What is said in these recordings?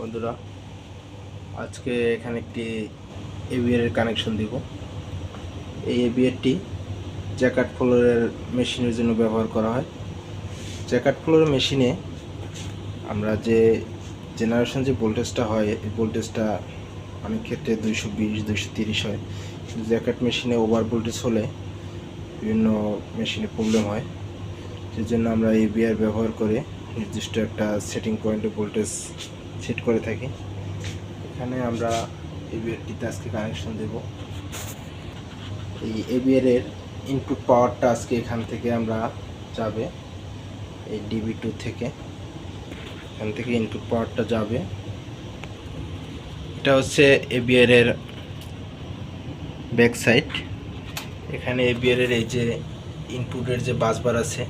বন্ধুরা, আজকে এখানে একটি এবিআর এর কানেকশন দিব। এই এবিআরটি জ্যাকাট ফ্লোরের মেশিনের জন্য ব্যবহার করা হয়। জ্যাকাট ফ্লোরের মেশিনে আমরা যে জেনারেশন যে ভোল্টেজটা হয়, এই ভোল্টেজটা অনেক ক্ষেত্রে দুইশো বিশ, দুইশো তিরিশ হয়। জ্যাকেট মেশিনে ওভার ভোল্টেজ হলে বিভিন্ন মেশিনে প্রবলেম হয়। সেই জন্য আমরা এবিআর ব্যবহার করে নির্দিষ্ট একটা সেটিং পয়েন্টে ভোল্টেজ সেট করে থাকি। এখানে আমরা এবিআরটিতে আজকে কানেকশন দেব। এই এবিআর এর ইনপুট পাওয়ারটা আজকে এখান থেকে আমরা যাবে, এই ডিবি টু থেকে। এখান থেকে ইনপুট পাওয়ারটা যাবে। এটা হচ্ছে এবিআর এর ব্যাক সাইড এখানে এবিআর এর এই যে ইনপুটের যে বাসবার আছে,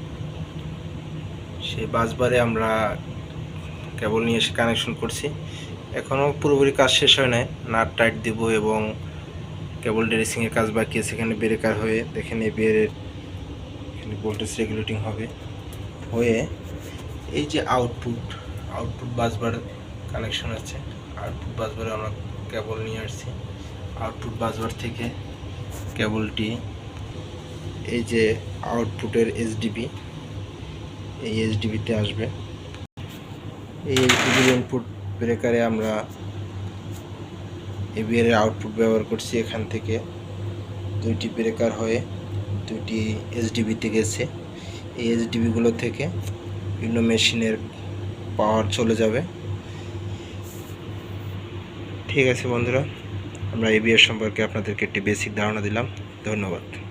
সেই বাসবারে আমরা কেবল নিয়ে এসে কানেকশন করছি। এখনও পুরোপুরি কাজ শেষ হয় নাই। নাট টাইট দেব এবং কেবল ড্রেসিংয়ের কাজ বাকি আছে। এখানে ব্রেকার হয়ে দেখেন এবিআর এর এখানে ভোল্টেজ রেগুলেটিং হবে। হয়ে এই যে আউটপুট আউটপুট বাসবার কানেকশন আছে। আউটপুট বাসবারে আমরা কেবল নিয়ে আসছি। আউটপুট বাসবার থেকে কেবলটি এই যে আউটপুটের এসডিবি এই এসডিবিতে আসবে। এই এসডিবির ইনপুট ব্রেকারে আমরা এবিআর আউটপুট ব্যবহার করছি এখান থেকে। দুইটি ব্রেকার হয়ে দুইটি এসডিবিতে গেছে। এই এসডিবিগুলো থেকে বিভিন্ন মেশিনের পাওয়ার চলে যাবে। ঠিক আছে বন্ধুরা, আমরা এবিআর সম্পর্কে আপনাদেরকে একটি বেসিক ধারণা দিলাম। ধন্যবাদ।